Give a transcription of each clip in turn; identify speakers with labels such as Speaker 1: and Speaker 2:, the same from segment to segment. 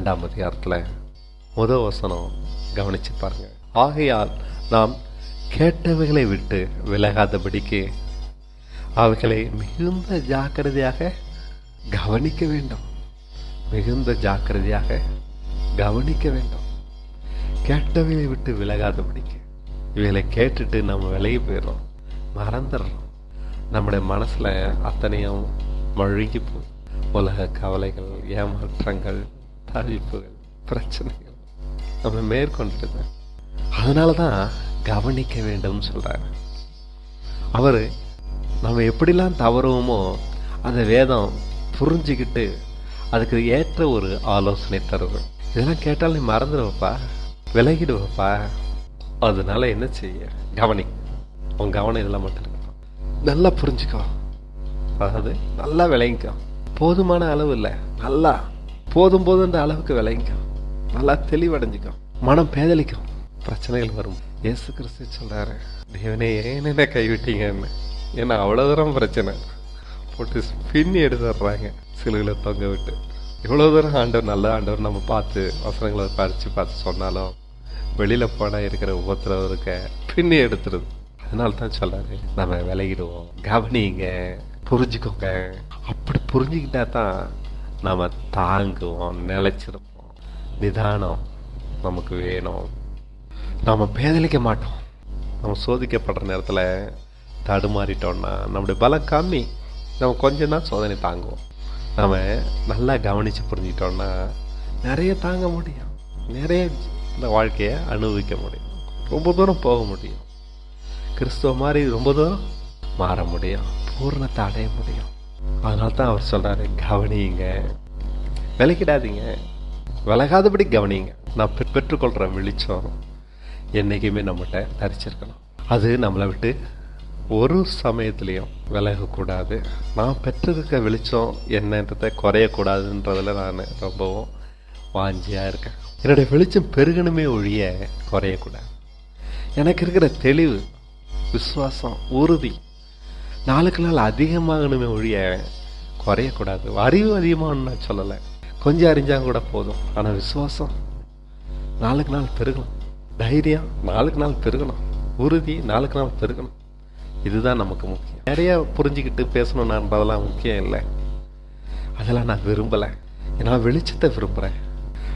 Speaker 1: ரெண்டாம் அதிகாரத்தில் முதல் வசனம் கவனிச்சு பாருங்க. ஆகையால் நாம் கேட்டவைகளை விட்டு விலகாதபடிக்கு அவைகளை மிகுந்த ஜாக்கிரதையாக கவனிக்க வேண்டும். மிகுந்த ஜாக்கிரதையாக கவனிக்க வேண்டும். கேட்டவைகளை விட்டு விலகாதபடிக்கு இவைகளை கேட்டுட்டு நம்ம விலகி போயிடுறோம். மறந்துடுறோம். நம்முடைய மனசில் அத்தனையும் மழுகி போகும். உலக கவலைகள் ஏமாற்றங்கள் தவிப்புகள் பிரச்சனைகள். நம்ம மேற்கொண்டுடுது அதனால தான் கவனிக்க வேண்டும்னு சொல்கிறாரு அவர் நம்ம எப்படிலாம் தவறுவோமோ அந்த வேதம் புரிஞ்சுக்கிட்டு அதுக்கு ஏற்ற ஒரு ஆலோசனை தருது. இதெல்லாம் கேட்டால் நீ மறந்துடுவப்பா விலகிடுவப்பா. அதனால என்ன செய்ய? கவனி. உன் கவனம் இதெல்லாம் மட்டும் இருக்கட்டும் நல்லா புரிஞ்சுக்கோ. அதாவது நல்லா விளங்கிக்கோ. போதுமான அளவு இல்லை. நல்லா போதும் போதுன்ற அளவுக்கு விளங்கிக்கோ. நல்லா தெளிவடைஞ்சிக்கோ. மனம் பேதலிக்கும் பிரச்சனைகள் வரும். இயேசு கிறிஸ்து சொல்றாரு. தேவனே ஏன் என்ன கைவிட்டீங்கன்னு? ஏன்னா அவ்வளோ தூரம் பிரச்சனை. போட்டு பின்னி எடுத்துடுறாங்க. சிலுவையில தொங்க விட்டு. இவ்வளோ தூரம் ஆண்டவர் நல்ல ஆண்டவர் நம்ம பார்த்து வசனங்களை படித்து பார்த்து சொன்னாலும் வெளியில் போனால் இருக்கிற உபத்திரவம் இருக்க பின்னி எடுத்துருது அதனால தான் சொல்றாரு நம்ம விலகிடுவோம். கவனிங்க புரிஞ்சுக்கோங்க. அப்படி புரிஞ்சுக்கிட்டா தான் நம்ம தாங்குவோம் நிலச்சிருப்போம். நிதானம் நமக்கு வேணும். நம்ம பேதலிக்க மாட்டோம். நம்ம சோதிக்கப்படுற நேரத்தில் தடுமாறிட்டோம்னா நம்முடைய பலம் கம்மி. நம்ம கொஞ்சம் தான் சோதனை தாங்குவோம். நம்ம நல்லா கவனித்து புரிஞ்சிட்டோம்னா நிறைய தாங்க முடியும். நிறைய இந்த வாழ்க்கையை அனுபவிக்க முடியும். ரொம்ப தூரம் போக முடியும். கிறிஸ்துவ மாதிரி ரொம்ப தூரம் மாற முடியும். பூர்ணத்தை அடைய முடியும். அதனால தான் அவர் சொல்கிறாரு கவனியுங்க. விலகிடாதீங்க. விலகாதபடி கவனியுங்க. நான் பெற்றுக்கொள்கிற வெளிச்சம் என்றைக்குமே நம்மகிட்ட தரிச்சிருக்கணும். அது நம்மளை விட்டு ஒரு சமயத்துலேயும் விலகக்கூடாது. நான் பெற்றிருக்க வெளிச்சம் என்னன்றதை குறையக்கூடாதுன்றதில் நான் ரொம்பவும் வாஞ்சியாக இருக்கேன். என்னுடைய வெளிச்சம் பெருகணுமே ஒழிய குறையக்கூடாது. எனக்கு இருக்கிற தெளிவு விசுவாசம் உறுதி நாளுக்கு நாள் அதிகமாகணுமே ஒழிய குறையக்கூடாது. அறிவு அதிகமாகணும்னு நான் சொல்லலை. கொஞ்சம் அறிஞ்சாங்க கூட போதும். ஆனால் விசுவாசம் நாளுக்கு நாள் பெருகணும். தைரியம் நாளுக்கு நாள் பெருகணும். உறுதி நாளுக்கு நாள் பெருகணும். இதுதான் நமக்கு முக்கியம். நிறையா புரிஞ்சுக்கிட்டு பேசணுன்றதெல்லாம் முக்கியம் இல்லை. அதெல்லாம் நான் விரும்பலை. நான் வெளிச்சத்தை விரும்புகிறேன்.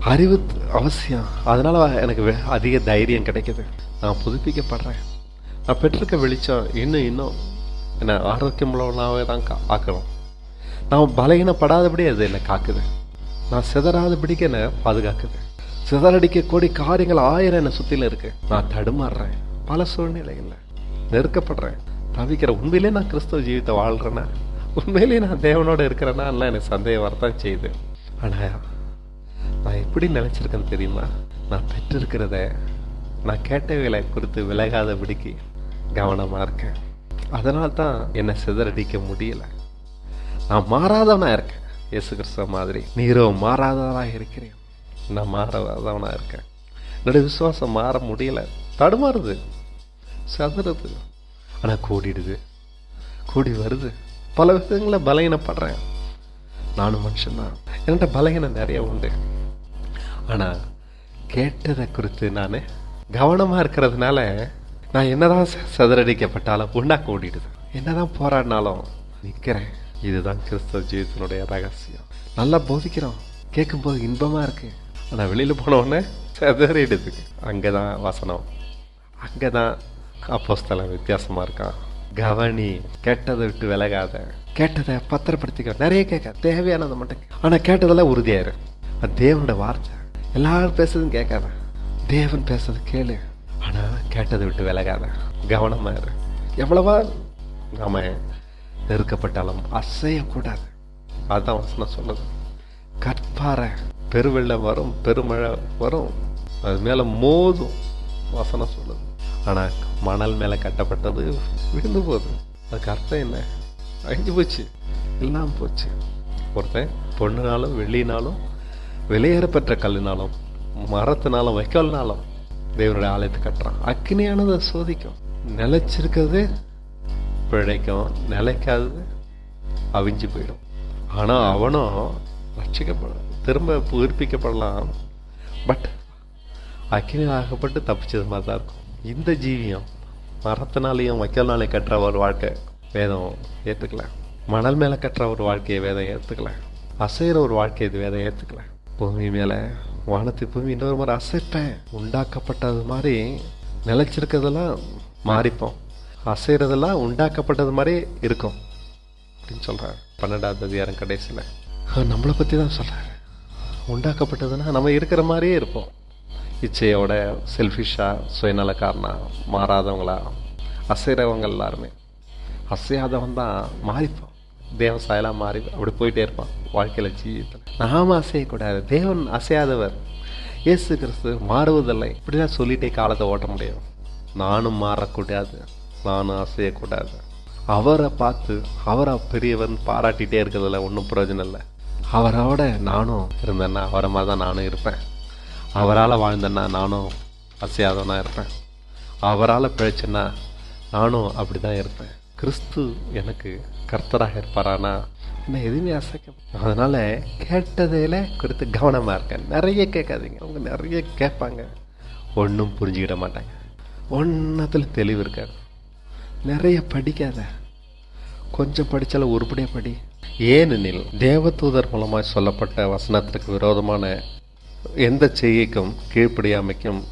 Speaker 1: அறிவு அவசியம். அதனால் எனக்கு வெ- அதிக தைரியம் கிடைக்குது. நான் புதுப்பிக்கப்படுறேன். நான் பெற்றிருக்க வெளிச்சம் இன்னும் இன்னும் என்னை ஆரோக்கியமுள்ளவனாகவே தான் கா ஆக்கணும் நான் பலகீனப்படாதபடி அது என்னை காக்குது. நான் சிதறாதபடிக்கு என்னை பாதுகாக்குது. சிதறடிக்க கோடி காரியங்கள் ஆயிரம் என்னை சுற்றிலும் இருக்குது நான் தடுமாறுறேன். பல சூழ்நிலைகளில் நெருக்கப்படுறேன். தவிக்கிற உண்மையிலே நான் கிறிஸ்தவ ஜீவித்தை வாழ்கிறேன்னா உண்மையிலேயே நான் தேவனோடு இருக்கிறேன்னா எல்லாம் எனக்கு சந்தேகம் வரத்தான் செய்யுது. ஆனால் நான் எப்படி நினச்சிருக்கேன்னு தெரியுமா? நான் பெற்றிருக்கிறத நான் கேட்ட வேலை குறித்து விலகாதபடிக்கு கவனமாக இருக்கேன். அதனால் தான் என்னை சிதறடிக்க முடியலை. நான் மாறாதவனாக இருக்கேன். இயேசு கிறிஸ்துவ மாதிரி. நீரோ மாறாதவனாக இருக்கிறேன். நான் மாறாதவனாக இருக்கேன். என்னுடைய விசுவாசம் மாற முடியல. தடுமாறுது. சதுறது. ஆனால் கூடிடுது. கூடி வருது. பல விதங்களில் பலகீனப்படுறேன். நானும் மனுஷன்தான் என்கிட்ட பலகீனம் நிறைய உண்டு. ஆனால் கேட்டதை குறித்து நான் கவனமாக இருக்கிறதுனால நான் என்னதான் ச- சிதறடிக்கப்பட்டாலும் உண்டாக்க ஓடிடுது என்னதான் போராடினாலும் நிற்கிறேன் இதுதான் கிறிஸ்தவ ஜீவிதனுடைய ரகசியம். நல்லா போதிக்கிறோம். கேட்கும்போது இன்பமாக இருக்குது ஆனால் வெளியில் போனவுடனே உடனே அங்கே தான் வசனம். அங்கே தான் அப்போஸ்தலம் வித்தியாசமாக இருக்கான். கவனி கேட்டதை விட்டு விலகாத. கேட்டதை பத்திரப்படுத்திக்க நிறைய கேட்க. தேவையானதை மட்டும் ஆனால் கேட்டதெல்லாம் உறுதியாயிரு அது தேவனோட வார்த்தை. எல்லாரும் பேசுறதும் கேட்காத. தேவன் பேசுறது கேளு. ஆனால் கேட்டதை விட்டு விலகாத. கவனமா இரு. எவ்வளவா? நாம நெருக்கப்பட்டாலும் அசையக்கூடாது. அதுதான் வசனம் சொல்லுது கற்பாறை பெருவெள்ளம் வரும் பெருமழை வரும். அது மேலே மோதும் வசனம் சொல்லுது. ஆனால் மணல் மேலே கட்டப்பட்டது விழுந்து போகுது. அதுக்கு அர்த்தம் என்ன? அழிஞ்சு போச்சு. எல்லாம் போச்சு. ஒருத்தன் பொண்ணுனாலும் வெள்ளினாலும் வெளியேறப்பெற்ற கல்லுனாலும் மரத்தினாலும் வைக்கோல்னாலும் தேவனுடைய ஆலயத்தை கட்டுறான். அக்னியானது சோதிக்கும். நிலைச்சிருக்கிறது பிழைக்கும். நிலைக்காதது அவிஞ்சு போயிடும். ஆனால் அவனும் ரட்சிக்கப்படும் திரும்ப உயிர்ப்பிக்கப்படலாம். பட் அக்னி ஆகப்பட்டு தப்பிச்சது மாதிரி தான் இருக்கும். இந்த ஜீவியம் மரத்தினாலேயும் வைக்கல்னாலையும் கட்டுற ஒரு வாழ்க்கை வேதம் ஏற்றுக்கல மணல் மேலே கட்டுற ஒரு வாழ்க்கையை வேதம் ஏற்றுக்கல அசைகிற ஒரு வாழ்க்கை இது வேதம் ஏற்றுக்கல பூமி மேலே வானத்து பூமி இன்னொரு மாதிரி அசைப்பேன். உண்டாக்கப்பட்டது மாதிரி நிலைச்சிருக்கிறதெல்லாம் மாறிப்போம். அசைகிறதெல்லாம் உண்டாக்கப்பட்டது மாதிரி இருக்கும். அப்படின்னு சொல்கிறார் பன்னெண்டாவது அதிகாரம் கடைசியில். நம்மளை பற்றி தான் சொல்கிறாரு உண்டாக்கப்பட்டதுன்னா நம்ம இருக்கிற மாதிரியே இருப்போம். இச்சையோட செல்ஃபிஷாக சுயநலக்காரனா மாறாதவங்களா அசைகிறவங்க எல்லாருமே. அசையாதவன் தான் மாறிப்போம். தேவன் சாயலாக மாறி அப்படி போயிட்டே இருப்பான். வாழ்க்கையில் ஜீவித்தில். நாம் அசையக்கூடாது தேவன் அசையாதவர். இயேசு கிறிஸ்து மாறுவதில்லை. இப்படிலாம் சொல்லிட்டே காலத்தை ஓட்ட முடியும். நானும் மாறக்கூடாது. நானும் அசையக்கூடாது அவரை பார்த்து அவரை பெரியவன் பாராட்டிகிட்டே இருக்கிறதுல ஒன்றும் பிரயோஜனம் இல்லை. அவரோட நானும் இருந்தேன்னா அவரை மாதிரி தான் நானும் இருப்பேன். அவரால் வாழ்ந்தேன்னா நானும் அசையாதவனாக இருப்பேன். அவரால் பிழைச்சேன்னா நானும் அப்படி தான் இருப்பேன். கிறிஸ்து எனக்கு கர்த்தராக இருப்பாரானா? நான் எதுவுமே அசைக்க அதனால் கேட்டதில் குறித்து கவனமாக இருக்கேன். நிறைய கேட்காதீங்க. அவங்க நிறைய கேட்பாங்க. ஒன்றும் புரிஞ்சுக்கிட மாட்டாங்க. ஒன்றத்தில் தெளிவு இருக்காது. நிறைய படிக்காத. கொஞ்சம் படித்தாலும் உருப்படியாக படி. ஏனெனில் தேவதூதர் மூலமாக சொல்லப்பட்ட வசனத்திற்கு விரோதமான எந்த செய்கைக்கும் கீழ்ப்படியாமைக்கும்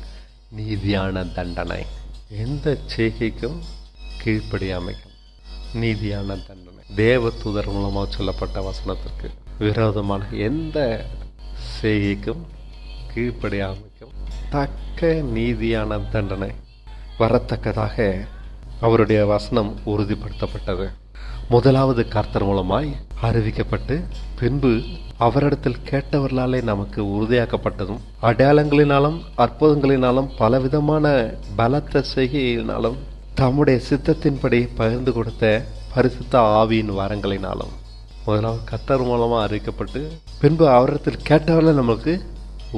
Speaker 1: நீதியான தண்டனை. எந்த செய்கைக்கும் கீழ்ப்படியாமைக்கும். நீதியான தண்டனை. தேவதூதர் மூலமாக சொல்லப்பட்ட வசனத்திற்கு விரோதமான எந்த செய்கைக்கும் கீழ்ப்படியாமைக்கும் தக்க நீதியான தண்டனை வரத்தக்கதாக அவருடைய வசனம் உறுதிப்படுத்தப்பட்டது. முதலாவது கர்த்தர் மூலமாய் அறிவிக்கப்பட்டு பின்பு அவரிடத்தில் கேட்டவர்களாலே நமக்கு உறுதியாக்கப்பட்டதும் அடையாளங்களினாலும் அற்புதங்களினாலும் பலவிதமான பலத்த செய்கையினாலும் தம்முடைய சித்தத்தின்படி பகிர்ந்து கொடுத்த பரிசுத்த ஆவியின் வரங்களினாலும் முதலாவது கத்தர் மூலமாக அறிவிக்கப்பட்டு பின்பு அவரிடத்தில் கேட்டவர்கள் நமக்கு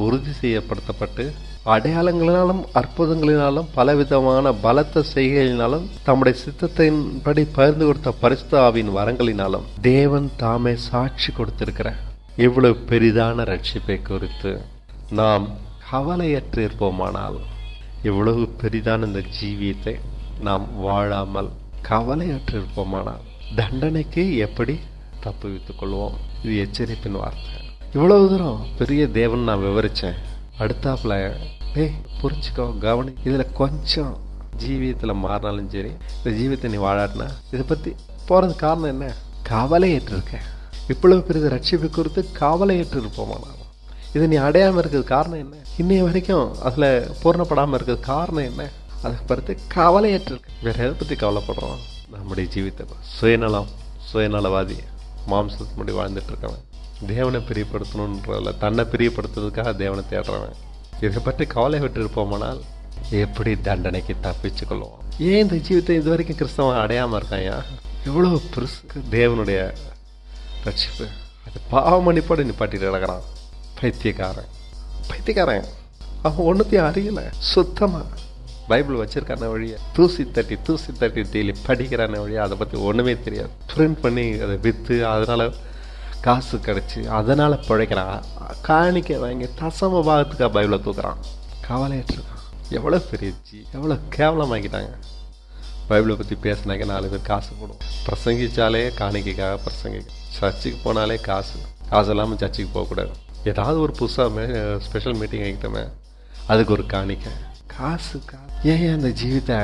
Speaker 1: உறுதி செய்யப்படுத்தப்பட்டு அடையாளங்களினாலும் அற்புதங்களினாலும் பலவிதமான பலத்த செய்கைகளினாலும் தம்முடைய சித்தத்தின்படி பகிர்ந்து கொடுத்த பரிசுத்த ஆவியின் வரங்களினாலும் தேவன் தாமே சாட்சி கொடுத்திருக்கிற இவ்வளவு பெரிதான ரட்சிப்பை குறித்து நாம் கவலையற்றிருப்போமானால் இவ்வளவு பெரிதான இந்த ஜீவியத்தை நாம் வாழாமல் கவலையற்றிருப்போமானால் தண்டனைக்கு எப்படி தப்புவித்துக் கொள்வோம்? இது எச்சரிப்பின் வார்த்தை. இவ்வளவு தூரம் பெரிய தேவன் நான் விவரிச்சேன். அடுத்தாப்புல ஏய் புரிஞ்சுக்கோ கவனி. இதில் கொஞ்சம் ஜீவியத்தில் மாறினாலும் சரி இந்த ஜீவியத்தை நீ வாழாட்டினா இதை பற்றி போகிறது காரணம் என்ன? கவலையற்றிருக்கேன் இருக்க இவ்வளவு பெரிய ரட்சிப்பு குறித்து கவலையற்றிருப்போமானால் இதை நீ அடையாமல் இருக்கிறது காரணம் என்ன? இன்னைய வரைக்கும் அதில் பூர்ணப்படாமல் இருக்கிறது காரணம் என்ன? அதை பற்றி கவலையற்றிருக்கு வேற எதை பற்றி கவலைப்படுறோம்? நம்முடைய ஜீவித்தை சுயநலம் சுயநலவாதி மாம்சத்து வாழ்ந்துட்டு வாழ்ந்துட்டுருக்கவன் தேவனை பிரியப்படுத்தணுன்றதில்ல தன்னை பிரியப்படுத்துறதுக்காக தேவனை தேடுறவன். இதை பற்றி கவலை விட்டு இருப்போமானால் எப்படி தண்டனைக்கு தப்பிச்சு கொள்வோம்? ஏன் இந்த ஜீவித்தை இது வரைக்கும் கிறிஸ்தவன் அடையாமல் இருக்காயா எவ்வளோ பெருசு. தேவனுடைய ரட்சிப்பு. அது பாவ மன்னிப்போடு நிப்பாட்டிட்டு கிடக்கிறான். பைத்தியக்காரன். பைத்தியக்காரன். அவன் ஒன்றுத்தையும் அறியலை. சுத்தமாக பைபிள் வச்சிருக்கான வழியை தூசி தட்டி தூசி தட்டி டெய்லி படிக்கிறான வழியை அதை பற்றி ஒன்றுமே தெரியாது. பிரிண்ட் பண்ணி அதை விற்று அதனால் காசு கிடச்சி அதனால் பிழைக்கிறான். காணிக்கை வாங்கி தசம பாகத்துக்காக பைபிளை தூக்குறான். கவலையற்றிருக்கான். எவ்வளோ பெரியச்சு எவ்வளோ கேவலமாக்கிட்டாங்க. பைபிளை பற்றி பேசினாக்க நாலு பேர் காசு போடும். பிரசங்கிச்சாலே காணிக்கைக்காக பிரசங்கி சர்ச்சுக்கு போனாலே காசு. காசு இல்லாமல் சர்ச்சுக்கு போகக்கூடாது ஏதாவது ஒரு புதுசாக ஸ்பெஷல் மீட்டிங் ஆகிட்டோமே அதுக்கு ஒரு காணிக்கை. காசு காசு. ஏன் அந்த ஜீவித்தை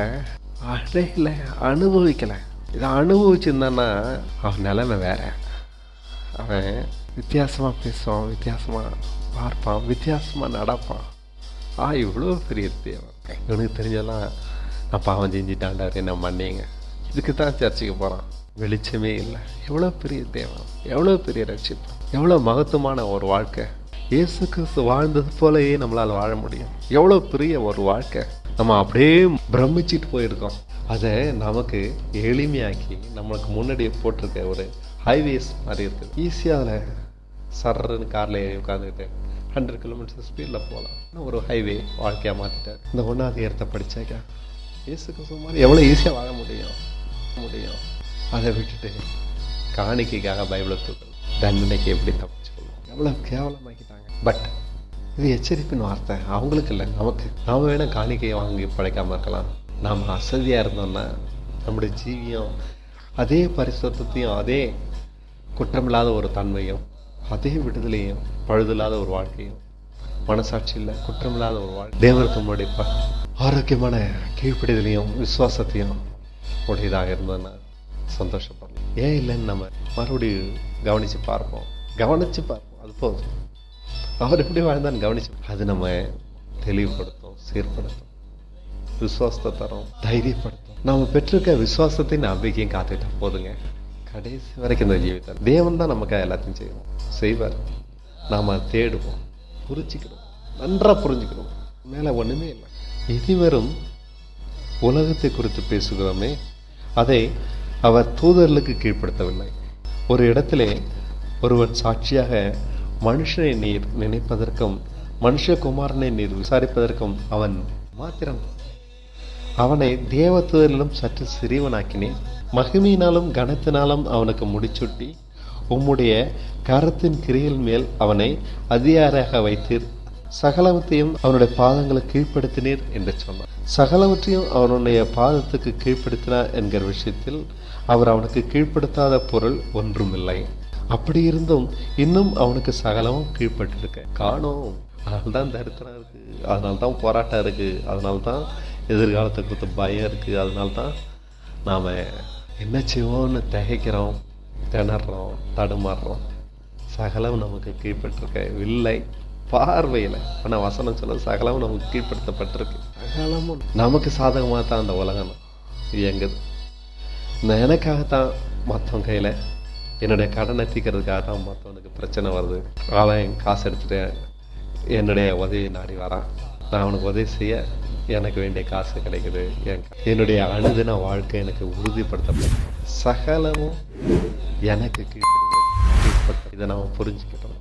Speaker 1: அடையில அனுபவிக்கலை. இதை அனுபவிச்சிருந்தான்னா அவன் நிலைமை வேற. அவன் வித்தியாசமாக பேசுவான் வித்தியாசமாக பார்ப்பான் வித்தியாசமாக நடப்பான். ஆ இவ்வளோ பெரிய தேவன். இவனுக்கு தெரிஞ்செல்லாம் நான் பாவம் செஞ்சுட்டாண்டாரு என்ன மன்னிங்க. இதுக்கு தான் சர்ச்சுக்கு போகிறான் வெளிச்சமே இல்லை. எவ்வளோ பெரிய தேவன். எவ்வளோ பெரிய ரட்சிப்பு. எவ்வளோ மகத்துவமான ஒரு வாழ்க்கை. இயேசு கிறிஸ்து வாழ்ந்தது போலயே நம்மளால் வாழ முடியும். எவ்வளோ பெரிய ஒரு வாழ்க்கை. நம்ம அப்படியே பிரமிச்சிட்டு போயிருக்கோம். அதை நமக்கு எளிமையாக்கி நம்மளுக்கு முன்னாடியே போட்டிருக்க ஒரு ஹைவேஸ் மாதிரி இருக்குது. ஈஸியாக அதில் சர்றன்னு காரில் ஏறி உட்காந்துக்கிட்டு ஹண்ட்ரட் கிலோமீட்டர் ஸ்பீடில் போகலாம். ஒரு ஹைவே வாழ்க்கையாக மாற்றிட்டார் இந்த ஒன்றாவது ஏற்ற படித்தாக்கா இயேசுக்கு சுமார் எவ்வளோ ஈஸியாக வாழ முடியும்? முடியும். அதை விட்டுட்டு காணிக்கைக்காக பைபிளை தூக்கணும் தண்டனைக்கு எப்படி தப்பிச்சு எவ்வளோ கேவலமாக்கிட்டாங்க. பட் இது எச்சரிப்பின் வார்த்தை. அவங்களுக்கு இல்லை. நமக்கு. நாம் வேணால் காணிக்கையை வாங்கி படைக்காமல் இருக்கலாம். நாம் அசதியாக இருந்தோம்னா நம்முடைய ஜீவியம் அதே பரிசுத்தையும் அதே குற்றமில்லாத ஒரு தன்மையும் அதே விடுதலையும் பழுதில்லாத ஒரு வாழ்க்கையும். மனசாட்சி இல்லை. குற்றமில்லாத ஒரு வாழ்க்கை. தேவருக்கு முன்னாடி ஆரோக்கியமான கீழ்ப்பிடிதலையும் விசுவாசத்தையும் உடையதாக இருந்ததுன்னா சந்தோஷப்படலாம். ஏன் இல்லைன்னு நம்ம மறுபடியும் கவனித்து பார்ப்போம். கவனித்து பார்ப்போம். அது போதும். அவர் எப்படி வாழ்ந்தான்னு கவனிச்சு. அது நம்ம தெளிவுபடுத்தும் சீர்படுத்தும். விசுவாசத்தை தரும் தைரியப்படுத்தும். நாம் பெற்றிருக்க விசுவாசத்தின் நம்பிக்கையும் காத்துக்கிட்டா போதுங்க. கடைசி வரைக்கும் இந்த ஜீவிதம். தேவன் தான் நமக்கு எல்லாத்தையும் செய்வோம் செய்வார். நாம் தேடுவோம். புரிஞ்சுக்கிறோம் நன்றாக புரிஞ்சுக்கணும் மேலே ஒன்றுமே இல்லை. இதுவரும் உலகத்தை குறித்து பேசுகிறோமே. அதை அவர் தூதர்களுக்கு கீழ்ப்படுத்தவில்லை. ஒரு இடத்திலே ஒருவன் சாட்சியாக மனுஷனை நீர் நினைப்பதற்கும் மனுஷகுமாரனை நீர் விசாரிப்பதற்கும் அவன் மாத்திரம். அவனை தேவத்துவரிலும் சற்று சிறியவனாக்கினேன். மகிமையினாலும் கனத்தினாலும் அவனுக்கு முடிச்சுட்டி உம்முடைய கரத்தின் கிரியில் மேல் அவனை அதிகாரியாக வைத்தீர். சகலவத்தையும் அவனுடைய பாதங்களுக்கு கீழ்ப்படுத்தினீர் என்று சொன்னார். சகலவற்றையும் அவனுடைய பாதத்துக்கு கீழ்ப்படுத்தினார் என்கிற விஷயத்தில் அவர் அவனுக்கு கீழ்ப்படுத்தாத பொருள் ஒன்றுமில்லை. அப்படி இருந்தும் இன்னும் அவனுக்கு சகலமும் கீழ்ப்பட்டிருக்க. காணோம். அதனால தான் தரித்திரம் இருக்கு. அதனால தான் போராட்டம் இருக்கு. அதனால தான் எதிர்காலத்தை குறித்து பயம் இருக்கு. அதனால தான் நாம என்ன செய்வோம்னு திகைக்கிறோம் திணறோம் தடுமாறுறோம். சகலம் நமக்கு கீழ்ப்பட்டிருக்க இல்லை. பார்வையில். ஆனால் வசனம் சொல்ல சகலமும் நமக்கு கீழ்ப்படுத்தப்பட்டிருக்கு. சகலமும். நமக்கு சாதகமாக தான் அந்த உலகம் இயங்குது. நான் எனக்காகத்தான் மற்றவன் கையில் என்னுடைய கடனை தீர்க்கறதுக்காக தான் மற்றவனுக்கு பிரச்சனை வருது. அவன் காசு எடுத்துகிட்டு என்னுடைய உதவி நாடி வரான். நான் அவனுக்கு உதவி செய்ய எனக்கு வேண்டிய காசு கிடைக்குது. என் என்னுடைய அனுதின வாழ்க்கை எனக்கு உறுதிப்படுத்தப்படும் சகலமும் எனக்கு கீழ்ப்படுது கீழ்ப்பட்ட இதை நம்ம புரிஞ்சுக்கிட்டோம்.